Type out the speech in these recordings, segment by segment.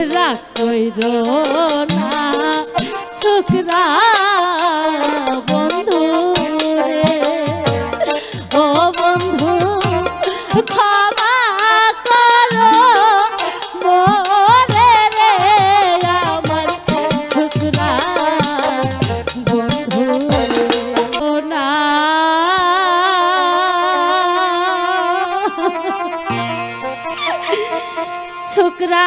রাগ কইর না ছোকরা বন্ধু রে। ও বন্ধু, ক্ষমা করো। মোরে রে আমার ছোকরা বন্ধু না। ছোকরা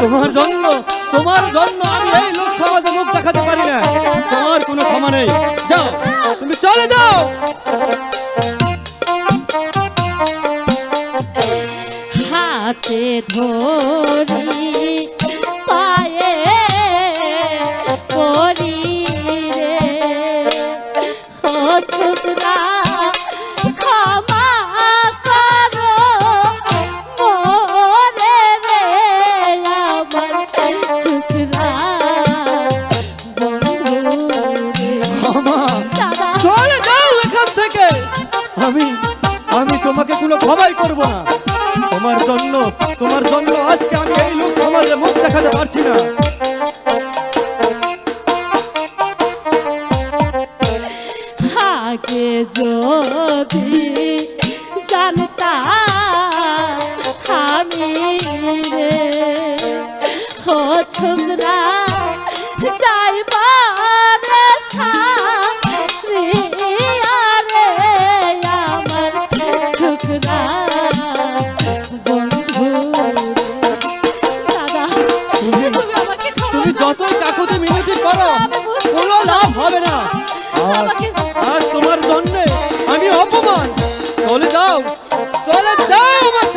তোমার জন্য তোমার জন্য আমি এই লোক সমাজে মুখ দেখাতে পারি না। তোমার কোনো ক্ষমা নেই। যাও, তুমি চলে যাও। হাতে ধরি কোনো ক্ষমাই করব না। তোমার জন্য তোমার জন্য আজকে আমি এই লোক সমাজে মুখ দেখাতে পারছি না। জানতা আমি রে ও আর তোমার জন্য আমি অপমান। চলে যাও। চলে যাও আমার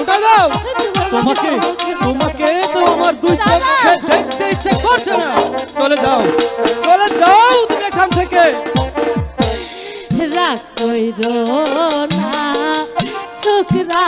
কোটা দাও। তোমাকে তোমাকে তো আমার দুই চোখে দেখতে ইচ্ছে করছে না। চলে যাও চলে যাও তুমি এখান থেকে। রাগ কইরো না ছোকরা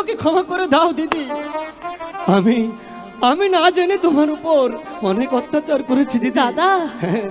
আমাকে ক্ষমা করে দাও দিদি। আমি আমি না জেনে তোমার উপর অনেক অত্যাচার করেছি দিদি। দাদা। হ্যাঁ।